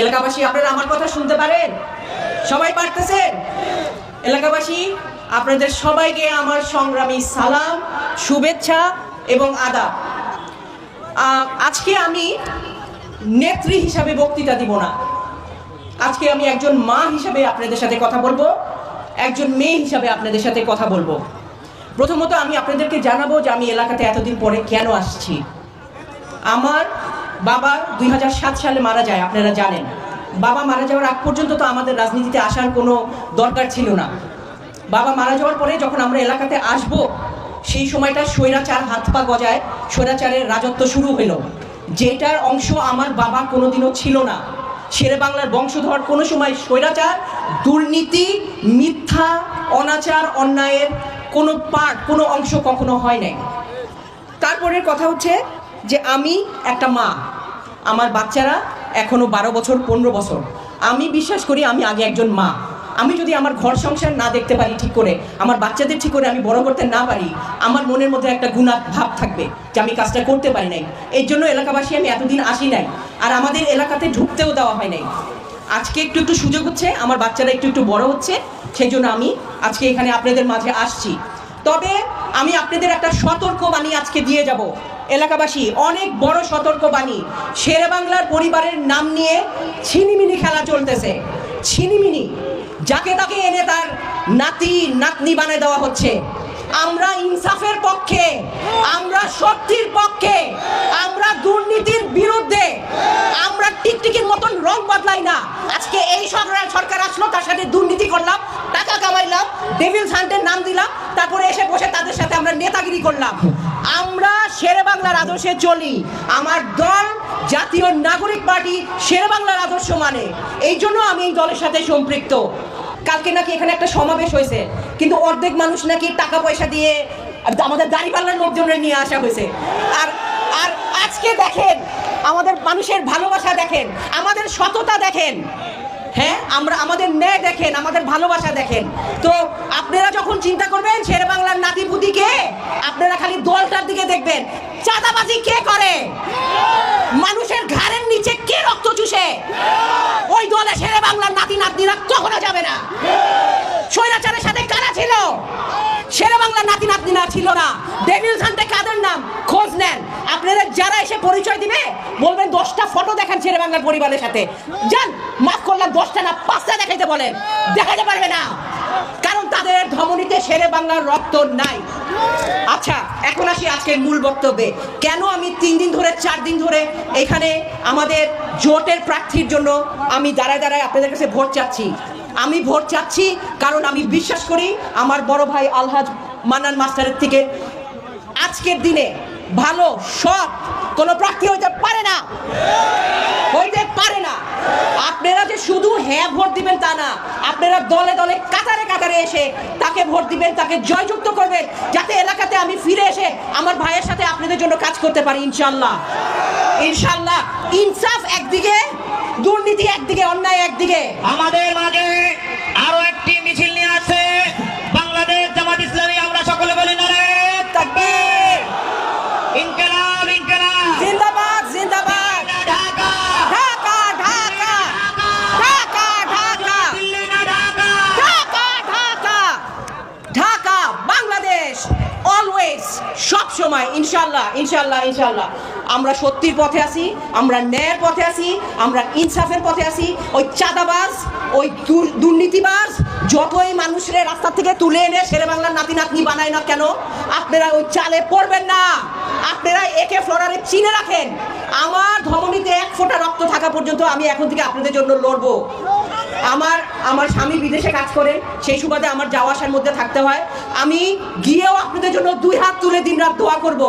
এলাকাবাসী, আপনারা আমার কথা শুনতে পারেন? সবাই পারতেছেন? এলাকাবাসী, আপনাদের সবাইকে আমার সংগ্রামী সালাম, শুভেচ্ছা এবং আদা আজকে আমি নেত্রী হিসাবে বক্তৃতা দিব না। আজকে আমি একজন মা হিসাবে আপনাদের সাথে কথা বলব, একজন মেয়ে হিসাবে আপনাদের সাথে কথা বলব। প্রথমত আমি আপনাদেরকে জানাব যে আমি এলাকাতে এতদিন পরে কেন আসছি। আমার বাবা দুই হাজার সাত সালে মারা যায়, আপনারা জানেন। বাবা মারা যাওয়ার আগ পর্যন্ত তো আমাদের রাজনীতিতে আসার কোনো দরকার ছিল না। বাবা মারা যাওয়ার পরে যখন আমরা এলাকাতে আসব, সেই সময়টা স্বৈরাচার হাত পা গজায়, স্বৈরাচারের রাজত্ব শুরু হলো। যেটার অংশ আমার বাবা কোনোদিনও ছিল না। শেরে বাংলার বংশধর কোনো সময় স্বৈরাচার, দুর্নীতি, মিথ্যা, অনাচার, অন্যায়ের কোনো পার্ট কোনো অংশ কখনো হয় নাই। তারপরের কথা হচ্ছে যে আমি একটা মা। আমার বাচ্চারা এখনও বারো বছর, পনেরো বছর। আমি বিশ্বাস করি আমি আগে একজন মা। আমি যদি আমার ঘর সংসার না দেখতে পারি ঠিক করে, আমার বাচ্চাদের ঠিক করে আমি বড় করতে না পারি, আমার মনের মধ্যে একটা গুণা ভাব থাকবে যে আমি কাজটা করতে পারি নাই। এর জন্য এলাকাবাসী আমি এতদিন আসি নাই। আর আমাদের এলাকাতে ঢুকতেও দেওয়া হয় নাই। আজকে একটু একটু সুযোগ হচ্ছে, আমার বাচ্চারা একটু একটু বড় হচ্ছে, সেই জন্য আমি আজকে এখানে আপনাদের মাঝে আসছি। তবে আমি আপনাদের একটা সতর্ক বাণী আজকে দিয়ে যাব। এলাকাবাসী, অনেক বড় সতর্ক বাণী শেরে বাংলার পরিবারের নাম নিয়ে ছিনিমিনি খেলা চলতেছে। ছিনিমিনি, যাকে তাকে এনে তার নাতি, নাতনি বানিয়ে দেওয়া হচ্ছে। আমরা ইনসাফের পক্ষে, আমরা সত্যির পক্ষে, আমরা দুর্নীতির বিরুদ্ধে, আমরা টিকটিকির মতন রং বদলাই না। আজকে এই সরকার সরকার আসলো, তার সাথে দুর্নীতি করলাম, টাকা কামাইলাম ডেভিল সান্টের নাম তারপরে এসে বসে তাদের সাথে আমরা নেতাগিরি করলাম। আমরা শেরে বাংলার আদর্শে চলি। আমার দল জাতীয় নাগরিক পার্টি শেরে বাংলার আদর্শ মানে। এই জন্য আমি এই দলের সাথে সম্পৃক্ত। কালকে নাকি এখানে একটা সমাবেশ হয়েছে। কিন্তু অর্ধেক মানুষ নাকি টাকা পয়সা দিয়ে আমাদের দাঁড়িপাল্লার লোকজনের নিয়ে আসা হয়েছে। আর আর আজকে দেখেন, আমাদের মানুষের ভালোবাসা দেখেন, আমাদের সততা দেখেন। হ্যাঁ আমরা আমাদের ন্যায় দেখেন, আমাদের ভালোবাসা দেখেন। তো আপনারা যখন চিন্তা করবেন শের বাংলার নাতিপুতিকে, আপনারা খালি দলটার দিকে দেখবেন। চাঁদাবাজি কে করে? মানুষের ঘাড়ের নিচে কে রক্ত চুষে? ওই দলে শেরে বাংলার নাতি নাতনিরা কখনো যাবে না। স্বৈরাচারের সাথে কারা ছিল? শেরে বাংলার নাতি নাতনিরা ছিল না। এসে পরিচয় দিবে? বলবেন দশটা ফটো দেখান শেরে বাংলার পরিবারের সাথে। যান, মাফ করলাম, দশটা না, পাঁচটা দেখাইতে বলেন। দেখাতে পারবে না। কারণ তাদের ধমনীতে শেরে বাংলার রক্ত নাই। আচ্ছা এখন আসি আজকের মূল বক্তব্যে। কেন আমি তিন দিন ধরে, চার দিন ধরে এখানে আমাদের জোটের প্রার্থীর জন্য আমি দাঁড়ায় দাঁড়ায় আপনাদের কাছে ভোট চাচ্ছি? আমি ভোট চাচ্ছি কারণ আমি বিশ্বাস করি আমার বড় ভাই আলহাজ মান্নান মাস্টারের থেকে। আজকের দিনে ভালো, সৎ, কোনো প্রার্থী হইতে পারে না। হইতে পারে না। আপনারা যে শুধু হ্যাঁ ভোট দিবেন তা না, আপনারা দলে দলে কাতারে কাতারে এসে তাকে ভোট দিবেন, তাকে জয়যুক্ত করবেন, যাতে এলাকাতে আমি ফিরে এসে আমার ভাইয়ের সাথে আপনাদের জন্য কাজ করতে পারি ইনশাল্লাহ ইনশাল্লাহ ইনসাফ একদিকে, দুর্নীতি একদিকে, অন্যায় একদিকে। আমাদের মাঝে আরও একটি অলওয়েজ সব সময় ইনশাল্লাহ ইনশাল্লাহ ইনশাল্লাহ আমরা সত্যির পথে আছি, আমরা ন্যায়ের পথে আছি, আমরা ইনসাফের পথে আছি। ওই চাঁদাবাজ, ওই দুর- দুর্নীতিবাজ, যতই মানুষের রাস্তা থেকে তুলে এনে শেরে বাংলার নাতি নাতনি বানায় না কেন, আপনারা ওই চালে পড়বেন না। আপনারা একে ফ্লোরারে চিনে রাখেন। আমার ধমনীতে এক ফোঁটা রক্ত থাকা পর্যন্ত আমি এখন থেকে আপনাদের জন্য লড়বো। আমার আমার স্বামী বিদেশে কাজ করেন সেই সুবাদে আমার যাওয়া আসার মধ্যে থাকতে হয়। আমি গিয়েও আপনাদের জন্য দুই হাত তুলে দিন রাত দোয়া করব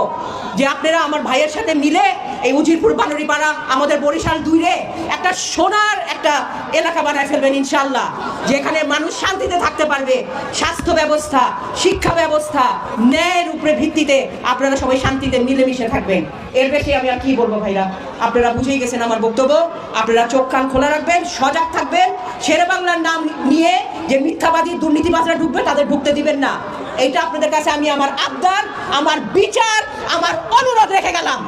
যে আপনারা আমার ভাইয়ের সাথে মিলে এই উজিরপুর বানরিপাড়া, আমাদের বরিশাল দুইরে একটা সোনার একটা এলাকা বানায় ফেলবেন ইনশাল্লাহ যেখানে মানুষ শান্তিতে থাকতে পারবে, স্বাস্থ্য ব্যবস্থা, শিক্ষা ব্যবস্থা, ন্যায়ের উপরে ভিত্তিতে আপনারা সবাই শান্তিতে মিলেমিশে থাকবেন। এর বেশি আমি আর কি বলব ভাইরা? আপনারা বুঝেই গেছেন আমার বক্তব্য। আপনারা চোখ কান খোলা রাখবেন, সজাগ থাকবেন। শেরে বাংলার নাম নিয়ে যে মিথ্যাবাদী দুর্নীতিবাজরা ঢুকবে, তাদের ঢুকতে দিবেন না। এইটা আপনাদের কাছে আমি আমার আবদার, আমার বিচার, আমার অনুরোধ রেখে গেলাম।